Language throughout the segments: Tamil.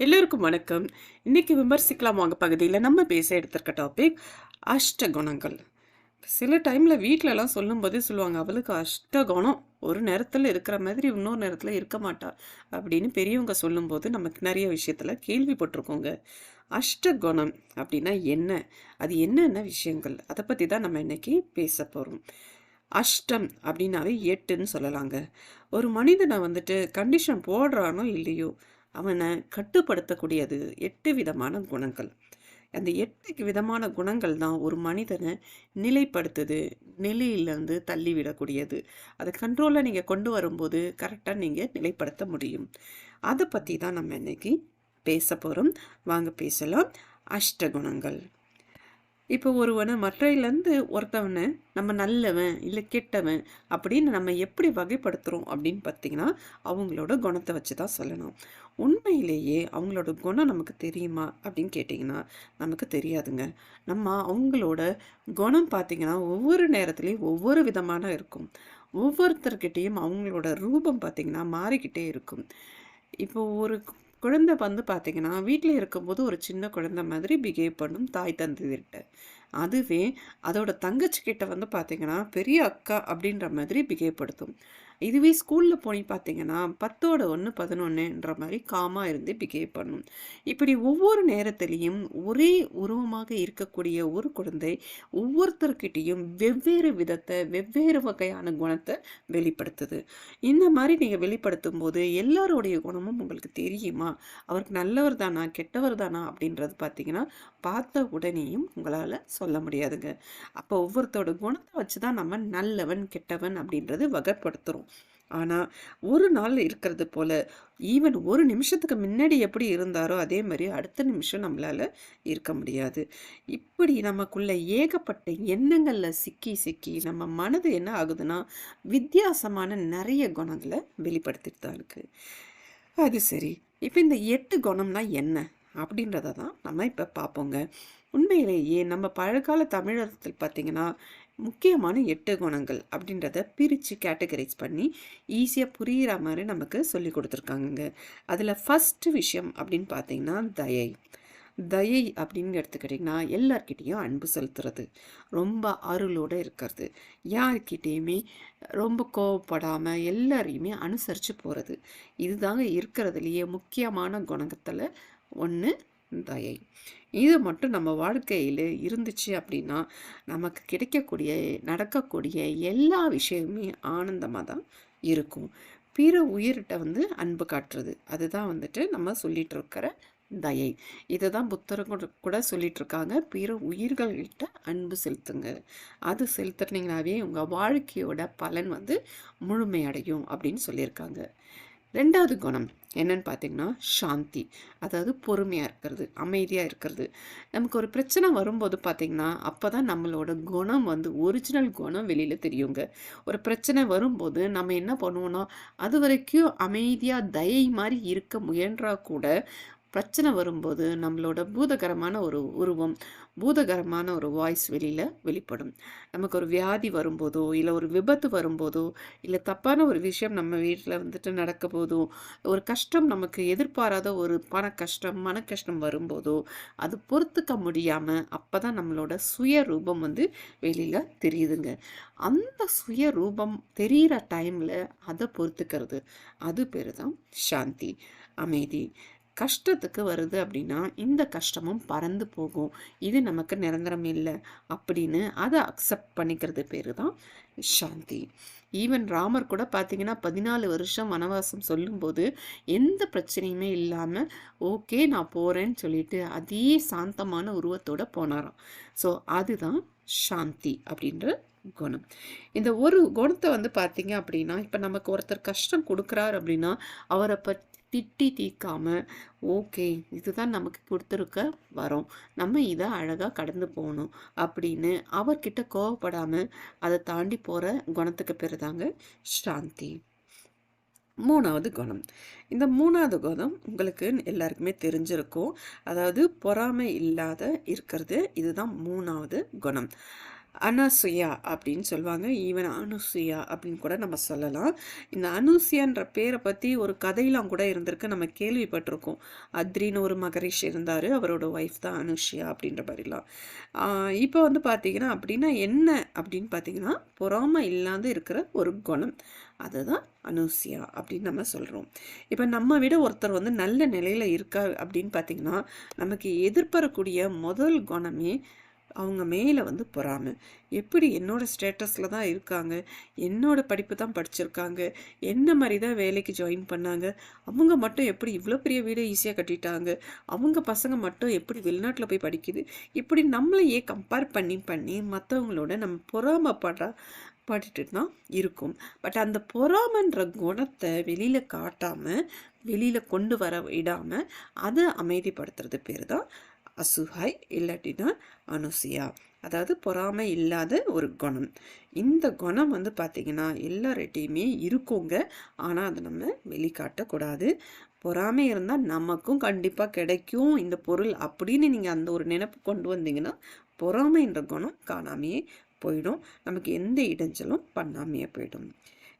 எல்லோருக்கும் வணக்கம். இன்றைக்கி விமர்சிக்கலாம் வாங்க. பகுதியில் நம்ம பேச எடுத்திருக்க டாபிக் அஷ்ட குணங்கள் சில டைமில் வீட்டிலலாம் சொல்லும்போதே சொல்லுவாங்க அவளுக்கு அஷ்ட குணம் ஒரு நேரத்தில் இருக்கிற மாதிரி இன்னொரு நேரத்தில் இருக்க மாட்டாள் அப்படின்னு பெரியவங்க சொல்லும்போது நமக்கு நிறைய விஷயத்தில் கேள்விப்பட்டிருக்கோங்க அஷ்ட குணம் அப்படின்னா என்ன? அது என்னென்ன விஷயங்கள்? அதை பற்றி தான் நம்ம இன்றைக்கி பேச போகிறோம் அஷ்டம் அப்படின்னாவே எட்டுன்னு சொல்லலாங்க. ஒரு மனிதனை வந்துட்டு கண்டிஷன் போடுறானோ இல்லையோ அவனை கட்டுப்படுத்தக்கூடியது எட்டு விதமான குணங்கள். அந்த எட்டு விதமான குணங்கள் தான் ஒரு மனிதனை நிலைப்படுத்துது நிலையிலேருந்து தள்ளி விடக்கூடியது அதை கண்ட்ரோலில் நீங்கள் கொண்டு வரும்போது கரெக்டாக நீங்கள் நிலைப்படுத்த முடியும். அதை பற்றி தான் நம்ம இன்னைக்கு பேச போகிறோம் வாங்க பேசலாம். அஷ்ட குணங்கள் இப்போ ஒருவனை மற்றையிலேருந்து ஒருத்தவனை நம்ம நல்லவன் இல்லை கெட்டவன் அப்படின்னு நம்ம எப்படி வகைப்படுத்துகிறோம் அப்படின்னு பார்த்தீங்கன்னா அவங்களோட குணத்தை வச்சு தான் சொல்லணும். உண்மையிலேயே அவங்களோட குணம் நமக்கு தெரியுமா அப்படின்னு கேட்டிங்கன்னா நமக்கு தெரியாதுங்க. நம்ம அவங்களோட குணம் பார்த்திங்கன்னா ஒவ்வொரு நேரத்துலேயும் ஒவ்வொரு விதமான இருக்கும். ஒவ்வொருத்தர்கிட்டேயும் அவங்களோட ரூபம் பார்த்திங்கன்னா மாறிக்கிட்டே இருக்கும். இப்போ ஒரு குழந்தை வந்து பார்த்திங்கன்னா வீட்டில் இருக்கும்போது ஒரு சின்ன குழந்தை மாதிரி பிஹேவ் பண்ணும் தாய் தந்தைகிட்ட அதுவே அதோட தங்கச்சி கிட்ட வந்து பார்த்திங்கன்னா பெரிய அக்கா அப்படின்ற மாதிரி பிஹேவ் படுத்தும். இதுவே ஸ்கூலில் போய் பார்த்தீங்கன்னா பத்தோட ஒன்று பதினொன்றுன்ற மாதிரி காமாக இருந்து பிஹேவ் பண்ணும். இப்படி ஒவ்வொரு நேரத்திலையும் ஒரே உருவமாக இருக்கக்கூடிய ஒரு குழந்தை ஒவ்வொருத்தர்கிட்டையும் வெவ்வேறு விதத்தை வெவ்வேறு வகையான குணத்தை வெளிப்படுத்துது. இந்த மாதிரி நீங்கள் வெளிப்படுத்தும் போது எல்லாருடைய குணமும் உங்களுக்கு தெரியுமா? அவருக்கு நல்லவர் தானா கெட்டவர் தானா அப்படின்றது பார்த்தீங்கன்னா பார்த்த உடனேயும் உங்களால் சொல்ல முடியாதுங்க. அப்போ ஒவ்வொருத்தோட குணத்தை வச்சு தான் நம்ம நல்லவன் கெட்டவன் அப்படின்றது வகைப்படுத்துகிறோம் ஆனால் ஒரு நாள் இருக்கிறது போல் ஈவன் ஒரு நிமிஷத்துக்கு முன்னாடி எப்படி இருந்தாரோ அதே மாதிரி அடுத்த நிமிஷம் நம்மளால் இருக்க முடியாது. இப்படி நமக்குள்ள ஏகப்பட்ட எண்ணங்களில் சிக்கி சிக்கி நம்ம மனது என்ன ஆகுதுன்னா வித்தியாசமான நிறைய குணங்களை வெளிப்படுத்திட்டு தான் இருக்குது அது சரி. இப்போ இந்த எட்டு குணம்னா என்ன? அப்படின்றத தான் நம்ம இப்போ பார்ப்போங்க. உண்மையிலேயே நம்ம பழங்கால தமிழகத்தில் பார்த்திங்கன்னா முக்கியமான எட்டு குணங்கள் அப்படின்றத பிரித்து கேட்டகரைஸ் பண்ணி ஈஸியாக புரிகிற மாதிரி நமக்கு சொல்லி கொடுத்துருக்காங்கங்க. அதில் ஃபஸ்ட்டு விஷயம் அப்படின்னு பார்த்தீங்கன்னா தயை. தயை அப்படின்னு எடுத்துக்கிட்டிங்கன்னா எல்லார்கிட்டேயும் அன்பு செலுத்துறது ரொம்ப அருளோடு இருக்கிறது. யார்கிட்டேயுமே ரொம்ப கோவப்படாமல் எல்லாரையுமே அனுசரித்து போகிறது இதுதாங்க இருக்கிறதுலையே முக்கியமான குணத்தில் ஒன்று தயை. இது மட்டும் நம்ம வாழ்க்கையில் இருந்துச்சு அப்படின்னா நமக்கு கிடைக்கக்கூடிய நடக்கக்கூடிய எல்லா விஷயமுமே ஆனந்தமாக தான் இருக்கும். பிற உயிர்கிட்ட வந்து அன்பு காட்டுறது. அதுதான் வந்துட்டு நம்ம சொல்லிட்டு இருக்கிற தயை. இதை தான் புத்தரும் கூட சொல்லிகிட்ருக்காங்க பிற உயிர்கள்கிட்ட அன்பு செலுத்துங்க. அது செலுத்துனீங்கனாவே உங்கள் வாழ்க்கையோட பலன் வந்து முழுமையடையும் அப்படின்னு சொல்லியிருக்காங்க. ரெண்டாவது குணம் என்னன்னு பார்த்தீங்கன்னா சாந்தி. அதாவது பொறுமையாக இருக்கிறது அமைதியாக இருக்கிறது. நமக்கு ஒரு பிரச்சனை வரும்போது பார்த்திங்கன்னா அப்போ தான் நம்மளோட குணம் வந்து ஒரிஜினல் குணம் வெளியில் தெரியுங்க. ஒரு பிரச்சனை வரும்போது நம்ம என்ன பண்ணுவோன்னா அது வரைக்கும் அமைதியாக தயை மாதிரி இருக்க முயன்றா கூட பிரச்சனை வரும்போது நம்மளோட பூதகரமான ஒரு உருவம் பூதகரமான ஒரு வாய்ஸ் வெளியில் வெளிப்படும். நமக்கு ஒரு வியாதி வரும்போதோ இல்லை ஒரு விபத்து வரும்போதோ இல்லை தப்பான ஒரு விஷயம் நம்ம வீட்டில் வந்துட்டு நடக்க போதோ ஒரு கஷ்டம் நமக்கு எதிர்பாராத ஒரு பண கஷ்டம் மன கஷ்டம் வரும்போதோ அது பொறுத்துக்க முடியாமல் அப்போ தான் நம்மளோட சுய ரூபம் வந்து வெளியில் தெரியுதுங்க. அந்த சுய ரூபம் தெரிகிற டைமில் அதை பொறுத்துக்கிறது. அது பேர் தான் சாந்தி அமைதி. கஷ்டத்துக்கு வருது அப்படின்னா இந்த கஷ்டமும் பறந்து போகும். இது நமக்கு நிரந்தரம் இல்லை அப்படின்னு அதை அக்செப்ட் பண்ணிக்கிறது பேர் தான் சாந்தி. ஈவன் ராமர் கூட பார்த்தீங்கன்னா பதினாலு வருஷம் வனவாசம் சொல்லும்போது எந்த பிரச்சனையுமே இல்லாமல் ஓகே நான் போகிறேன்னு சொல்லிட்டு அதே சாந்தமான உருவத்தோடு போனாராம். ஸோ அதுதான் சாந்தி அப்படின்ற குணம். இந்த ஒரு குணத்தை வந்து பார்த்தீங்க அப்படின்னா இப்போ நமக்கு ஒருத்தர் கஷ்டம் கொடுக்குறாரு அப்படின்னா அவரை பற்றி திட்டி தீக்காமல் ஓகே இதுதான் நமக்கு கொடுத்துருக்க வரோம். நம்ம இதை அழகாக கடந்து போகணும் அப்படின்னு அவர்கிட்ட கோவப்படாமல் அதை தாண்டி போகிற குணத்துக்கு பேர் தாங்க சாந்தி. மூணாவது குணம். இந்த மூணாவது குணம் உங்களுக்கு எல்லாருக்குமே தெரிஞ்சிருக்கும். அதாவது பொறாமை இல்லாத இருக்கிறது இதுதான் மூணாவது குணம். அனசுயா அப்படின்னு சொல்லுவாங்க. ஈவன் அனுசுயா அப்படின்னு கூட நம்ம சொல்லலாம். இந்த அனுசியான்ற பேரை பற்றி ஒரு கதையெல்லாம் கூட இருந்திருக்கு. நம்ம கேள்விப்பட்டிருக்கோம். அத்ரின்னு ஒரு மகரிஷ் இருந்தார். அவரோட ஒய்ஃப் தான் அனுஷியா அப்படின்ற மாதிரிலாம். இப்போ வந்து பார்த்தீங்கன்னா அப்படின்னா என்ன அப்படின்னு பார்த்தீங்கன்னா பொறாமை இல்லாத இருக்கிற ஒரு குணம். அதுதான் அனுசியா அப்படின்னு நம்ம சொல்கிறோம் இப்போ நம்ம விட ஒருத்தர் வந்து நல்ல நிலையில் இருக்கா அப்படின்னு பார்த்தீங்கன்னா நமக்கு எதிர்பாரக்கூடிய முதல் குணமே அவங்க மேலே வந்து பொறாமை. எப்படி என்னோட ஸ்டேட்டஸில் தான் இருக்காங்க? என்னோட படிப்பு தான் படிச்சிருக்காங்க. என்ன மாதிரி தான் வேலைக்கு ஜாயின் பண்ணாங்க? அவங்க மட்டும் எப்படி இவ்வளோ பெரிய வீடை ஈஸியாக கட்டிட்டாங்க? அவங்க பசங்க மட்டும் எப்படி வெளிநாட்டில் போய் படிக்குது? இப்படி நம்மளையே கம்பேர் பண்ணி பண்ணி மற்றவங்களோட நம்ம பொறாமப்படுற பட்டுட்டு தான் இருக்கும். பட் அந்த பொறாமன்ற குணத்தை வெளியில் காட்டாமல் வெளியில் கொண்டு வர விடாமல் அதை அமைதிப்படுத்துறது பேர் தான் அசுஹாய் இல்லாட்டினா அனுசியா. அதாவது பொறாமை இல்லாத ஒரு குணம். இந்த குணம் வந்து பார்த்திங்கன்னா எல்லார்கிட்டையுமே இருக்குங்க. ஆனால் அதை நம்ம வெளிக்காட்டக்கூடாது. பொறாமை இருந்தால் நமக்கும் கண்டிப்பாக கிடைக்கும். இந்த பொருள் அப்படின்னு நீங்கள் அந்த ஒரு நினைப்பு கொண்டு வந்தீங்கன்னா பொறாமைன்ற குணம் காணாமையே போயிடும். நமக்கு எந்த இடைஞ்சலும் பண்ணாமையே போயிடும்.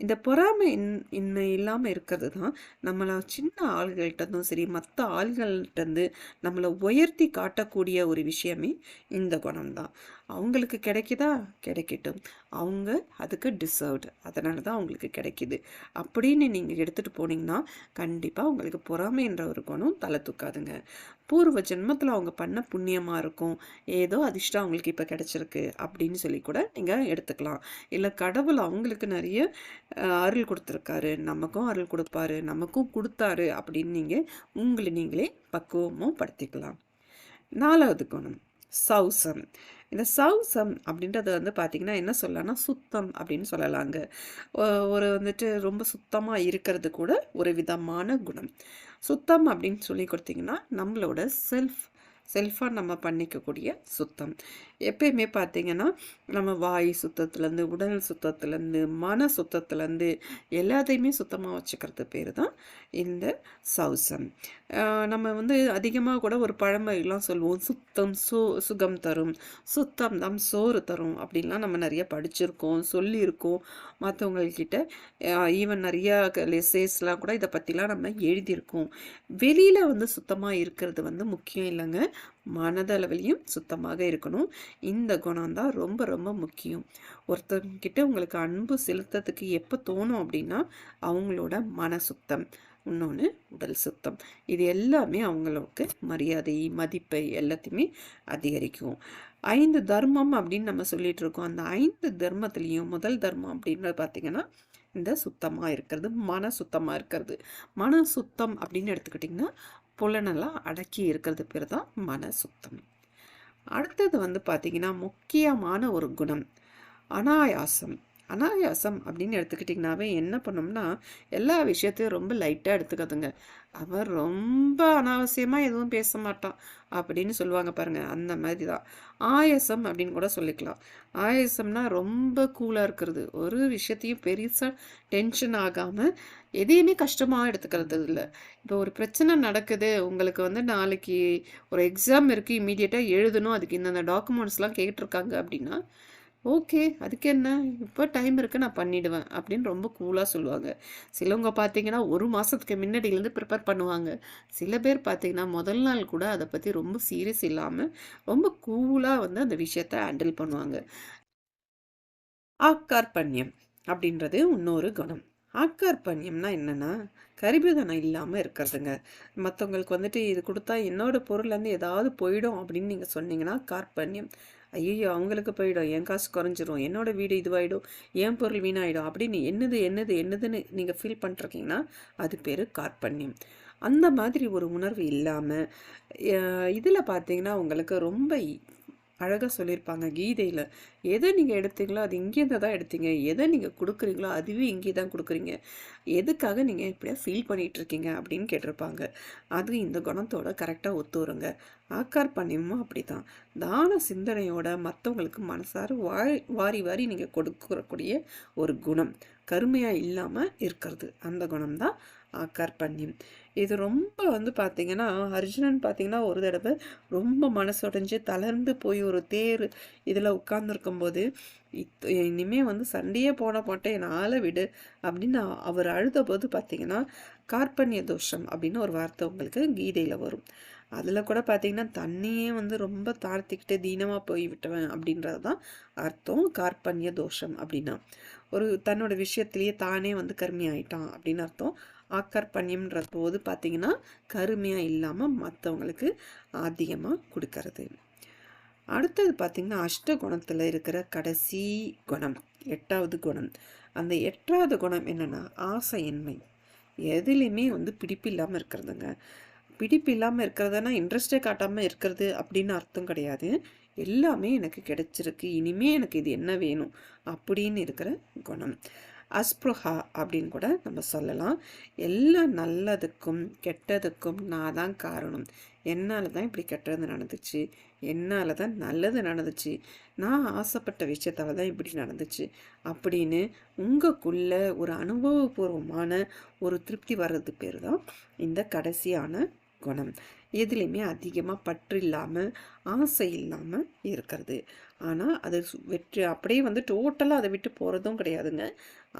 இந்த பொறாமை இன் இன்மை இல்லாமல் இருக்கிறது தான் நம்மளை சின்ன ஆள்கள்கிட்டருந்தும் சரி மற்ற ஆள்கள்கிட்டருந்து நம்மளை உயர்த்தி காட்டக்கூடிய ஒரு விஷயமே இந்த குணம் தான் அவங்களுக்கு கிடைக்குதா? கிடைக்கட்டும். அவங்க அதுக்கு டிசர்வ்டு அதனால தான் அவங்களுக்கு கிடைக்கிது. அப்படின்னு நீங்கள் எடுத்துகிட்டு போனீங்கன்னா கண்டிப்பாக உங்களுக்கு பொறாமைன்ற ஒரு குணம் தலை தூக்காதுங்க. பூர்வ ஜென்மத்தில் அவங்க பண்ண புண்ணியமாக இருக்கும். ஏதோ அதிர்ஷ்டம் அவங்களுக்கு இப்போ கிடச்சிருக்கு அப்படின்னு சொல்லி கூட நீங்கள் எடுத்துக்கலாம். இல்லை கடவுள் அவங்களுக்கு நிறைய அருள் கொடுத்துருக்காரு. நமக்கும் அருள் கொடுப்பாரு. நமக்கும் கொடுத்தாரு அப்படின்னு நீங்கள் உங்களை நீங்களே பக்குவமும் படுத்திக்கலாம். நாலாவது குணம் சௌசம். இந்த சௌசம் அப்படின்றது வந்து பார்த்திங்கன்னா என்ன சொல்லலாம்னா சுத்தம் அப்படின்னு சொல்லலாங்க. ஒரு வந்துட்டு ரொம்ப சுத்தமாக இருக்கிறது கூட ஒரு விதமான குணம். சுத்தம் அப்படின்னு சொல்லி கொடுத்தீங்கன்னா நம்மளோட செல்ஃப் செல்ஃபாக நம்ம பண்ணிக்கக்கூடிய சுத்தம். எப்பயுமே பார்த்திங்கன்னா நம்ம வாய் சுத்தத்துலேருந்து உடல் சுத்தத்துலேருந்து மன சுத்தத்துலேருந்து எல்லாத்தையுமே சுத்தமாக வச்சுக்கிறது பேர் தான் இந்த சௌசம். நம்ம வந்து அதிகமாக கூட ஒரு பழமொழிலாம் சொல்லுவோம் சுத்தம் சோ சுகம் தரும் சுத்தம் தான் சோறு தரும் அப்படின்லாம் நம்ம நிறைய படிச்சிருக்கோம் சொல்லியிருக்கோம். மற்றவங்கக்கிட்ட ஈவன் நிறையா லெசேஸ்லாம் கூட இதை பற்றிலாம் நம்ம எழுதியிருக்கோம். வெளியில் வந்து சுத்தமாக இருக்கிறது வந்து முக்கியம் இல்லைங்க. மனதளவிலையும் சுத்தமாக இருக்கணும். இந்த குணம் தான் ரொம்ப ரொம்ப முக்கியம். ஒருத்தங்கிட்ட உங்களுக்கு அன்பு செலுத்துறதுக்கு எப்போ தோணும் அப்படின்னா அவங்களோட மன சுத்தம் இன்னொன்று உடல் சுத்தம். இது எல்லாமே அவங்களுக்கு மரியாதை மதிப்பை எல்லாத்தையுமே அதிகரிக்கும். ஐந்து தர்மம் அப்படின்னு நம்ம சொல்லிட்டு இருக்கோம். அந்த ஐந்து தர்மத்துலேயும் முதல் தர்மம் அப்படின்னு பார்த்தீங்கன்னா இந்த சுத்தமாக இருக்கிறது மன சுத்தமாக இருக்கிறது. மன சுத்தம் அப்படின்னு எடுத்துக்கிட்டிங்கன்னா புலனெல்லாம் அடக்கி இருக்கிறது பேர் தான் மன சுத்தம். அடுத்தது வந்து பார்த்திங்கன்னா முக்கியமான ஒரு குணம் அனாயாசம். அனாயாசம் அப்படின்னு எடுத்துக்கிட்டிங்கனாவே என்ன பண்ணோம்னா எல்லா விஷயத்தையும் ரொம்ப லைட்டாக எடுத்துக்காதுங்க. அவன் ரொம்ப அனாவசியமாக எதுவும் பேச மாட்டான் அப்படின்னு சொல்லுவாங்க பாருங்கள் அந்த மாதிரி தான் ஆயாசம் அப்படின்னு கூட சொல்லிக்கலாம். ஆயாசம்னா ரொம்ப கூலாக இருக்கிறது. ஒரு விஷயத்தையும் பெருசாக டென்ஷன் ஆகாமல் எதையுமே கஷ்டமாக எடுத்துக்கிறது இல்லை இப்போ ஒரு பிரச்சனை நடக்குது உங்களுக்கு வந்து நாளைக்கு ஒரு எக்ஸாம் இருக்குது இமீடியட்டாக எழுதணும் அதுக்கு இந்தந்த டாக்குமெண்ட்ஸ்லாம் கேட்டிருக்காங்க அப்படின்னா ஓகே அதுக்கு என்ன? இப்போ டைம் இருக்குது நான் பண்ணிவிடுவேன் அப்படின்னு ரொம்ப கூலாக சொல்லுவாங்க. சிலவங்க பார்த்தீங்கன்னா ஒரு மாதத்துக்கு முன்னாடியிலேருந்து ப்ரிப்பேர் பண்ணுவாங்க. சில பேர் பார்த்தீங்கன்னா முதல் நாள் கூட அதை பற்றி ரொம்ப சீரியஸ் இல்லாமல் ரொம்ப கூலாக வந்து அந்த விஷயத்த ஹேண்டில் பண்ணுவாங்க. ஆக்கார்பண்யம் அப்படின்றது இன்னொரு குணம். ஆக்கார்பண்யம்னா என்னென்னா கரிபுதனம் இல்லாமல் இருக்கிறதுங்க. மற்றவங்களுக்கு வந்துட்டு இது கொடுத்தா என்னோடய பொருள்லேருந்து ஏதாவது போயிடும் அப்படின்னு நீங்கள் சொன்னீங்கன்னா கார்பண்யம் ஐயோ அவங்களுக்கு போயிடும். என் காசு குறைஞ்சிரும். என்னோட வீடு இதுவாயிடும். என் பொருள் வீணாயிடும். அப்படின்னு என்னது என்னது என்னதுன்னு நீங்கள் ஃபீல் பண்ணுறீங்கன்னா அது பேர் கார்பண்யம் அந்த மாதிரி ஒரு உணர்வு இல்லாமல் இதில் பார்த்தீங்கன்னா உங்களுக்கு ரொம்ப அழகாக சொல்லியிருப்பாங்க கீதையில். எதை நீங்கள் எடுத்தீங்களோ அது இங்கேருந்து தான் எடுத்தீங்க. எதை நீங்கள் கொடுக்குறீங்களோ அதுவே இங்கே தான் கொடுக்குறீங்க. எதுக்காக நீங்கள் இப்படியா ஃபீல் பண்ணிகிட்ருக்கீங்க அப்படின்னு கேட்டிருப்பாங்க. அது இந்த குணத்தோட கரெக்டாக ஒத்து வருங்க ஆக்கார் பண்ணியமும் அப்படி தான் தான சிந்தனையோட மற்றவங்களுக்கு மனசார வாரி வாரி வாரி நீங்கள் கொடுக்கக்கூடிய ஒரு குணம். கருமையாக இல்லாமல் இருக்கிறது. அந்த குணம் தான் ஆக்கார்பண்யம் இது ரொம்ப வந்து பார்த்தீங்கன்னா அர்ஜுனன் பார்த்தீங்கன்னா ஒரு தடவை ரொம்ப மனசுடைஞ்சு தளர்ந்து போய் ஒரு தேர் இதில் உட்கார்ந்துருக்கும்போது இத் இனிமே வந்து சண்டையே போட மாட்டேன் என் ஆளை விடு அப்படின்னு அவர் அழுத போது பார்த்தீங்கன்னா கார்பண்ய தோஷம் அப்படின்னு ஒரு வார்த்தை உங்களுக்கு கீதையில் வரும். அதில் கூட பார்த்தீங்கன்னா தண்ணியே வந்து ரொம்ப தாழ்த்திக்கிட்டு தீனமாக போய் விட்டுவேன் அப்படின்றது தான் அர்த்தம் கார்பண்ய தோஷம் அப்படின்னா. ஒரு தன்னோட விஷயத்திலேயே தானே வந்து கருமி ஆயிட்டான் அப்படின்னு அர்த்தம். ஆக்கர்பண்யம்ன்ற போது பார்த்தீங்கன்னா கருமையாக இல்லாமல் மற்றவங்களுக்கு அதிகமாக கொடுக்கறது. அடுத்தது பார்த்திங்கன்னா அஷ்ட குணத்தில் இருக்கிற கடைசி குணம் எட்டாவது குணம். அந்த எட்டாவது குணம் என்னென்னா ஆசையின்மை. எதுலேயுமே வந்து பிடிப்பு இல்லாமல் இருக்கிறதுங்க. பிடிப்பு இல்லாமல் இருக்கிறதுனா இன்ட்ரெஸ்டே காட்டாமல் இருக்கிறது அப்படின்னு அர்த்தம் கிடையாது. எல்லாமே எனக்கு கிடைச்சிருக்கு. இனிமே எனக்கு இது என்ன வேணும்? அப்படின்னு இருக்கிற குணம். அஸ்ப்ருஹா அப்படின்னு கூட நம்ம சொல்லலாம். எல்லா நல்லதுக்கும் கெட்டதுக்கும் நான் தான் காரணம். என்னால் தான் இப்படி கெட்டது நடந்துச்சு. என்னால் தான் நல்லது நடந்துச்சு. நான் ஆசைப்பட்ட விஷயத்தால் தான் இப்படி நடந்துச்சு. அப்படின்னு உங்களுக்குள்ள ஒரு அனுபவபூர்வமான ஒரு திருப்தி வர்றது பேர் தான் இந்த கடைசியான குணம் எதுலேயுமே அதிகமாக பற்று இல்லாமல் ஆசை இல்லாமல் இருக்கிறது. ஆனால் அது வெற்றி அப்படியே வந்து டோட்டலாக அதை விட்டு போகிறதும் கிடையாதுங்க.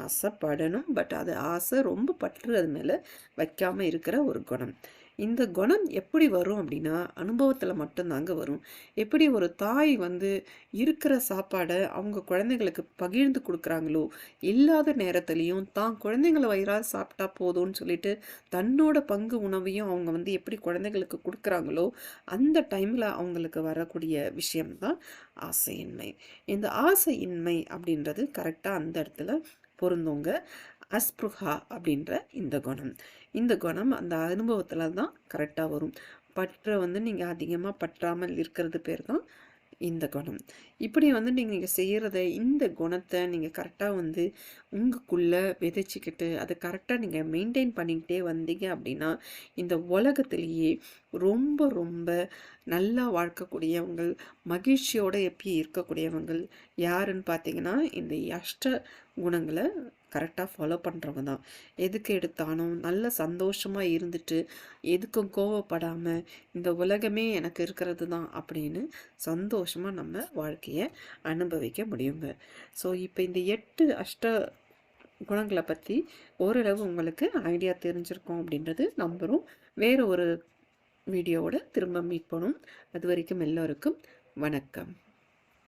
ஆசைப்படணும் பட் அது ஆசை ரொம்ப பற்று அது மேலே வைக்காமல் இருக்கிற ஒரு குணம். இந்த குணம் எப்படி வரும் அப்படின்னா அனுபவத்தில் மட்டும்தாங்க வரும். எப்படி ஒரு தாய் வந்து இருக்கிற சாப்பாடை அவங்க குழந்தைங்களுக்கு பகிர்ந்து கொடுக்குறாங்களோ இல்லாத நேரத்துலையும் தான் குழந்தைங்களை வயிறாக சாப்பிட்டா போதும்னு சொல்லிட்டு தன்னோட பங்கு உணவையும் அவங்க வந்து எப்படி குழந்தைங்களுக்கு கொடுக்குறாங்களோ அந்த டைமில் அவங்களுக்கு வரக்கூடிய விஷயம்தான் ஆசையின்மை. இந்த ஆசையின்மை அப்படின்றது கரெக்டாக அந்த இடத்துல பொருந்தவங்க அஸ்ப்ருஹா அப்படின்ற இந்த குணம். இந்த குணம் அந்த அனுபவத்தில் தான் கரெக்டாக வரும். பற்ற வந்து நீங்கள் அதிகமாக பற்றாமல் இருக்கிறது பேர் தான் இந்த குணம். இப்படி வந்து நீங்கள் செய்கிறத இந்த குணத்தை நீங்கள் கரெக்டாக வந்து உங்களுக்குள்ளே விதைச்சிக்கிட்டு அதை கரெக்டாக நீங்கள் மெயின்டைன் பண்ணிக்கிட்டே வந்தீங்க அப்படின்னா இந்த உலகத்திலேயே ரொம்ப ரொம்ப நல்லா வாழ்க்கக்கூடியவங்கள் மகிழ்ச்சியோடு எப்பயும் இருக்கக்கூடியவங்கள் யாருன்னு பார்த்தீங்கன்னா இந்த அஷ்ட குணங்களை கரெக்டாக ஃபாலோ பண்ணுறவங்க தான். எதுக்கு எடுத்தாலும் நல்ல சந்தோஷமாக இருந்துட்டு எதுக்கும் கோவப்படாமல் இந்த உலகமே எனக்கு இருக்கிறது தான் அப்படின்னு சந்தோஷமாக நம்ம வாழ்க்கையை அனுபவிக்க முடியுங்க. ஸோ இப்போ இந்த எட்டு அஷ்ட குணங்களை பற்றி ஓரளவு உங்களுக்கு ஐடியா தெரிஞ்சிருக்கோம் அப்படின்றது நம்புகிறோம் வேறு ஒரு வீடியோவோட திரும்ப மீட் பண்ணும் அது வரைக்கும் எல்லோருக்கும் வணக்கம்.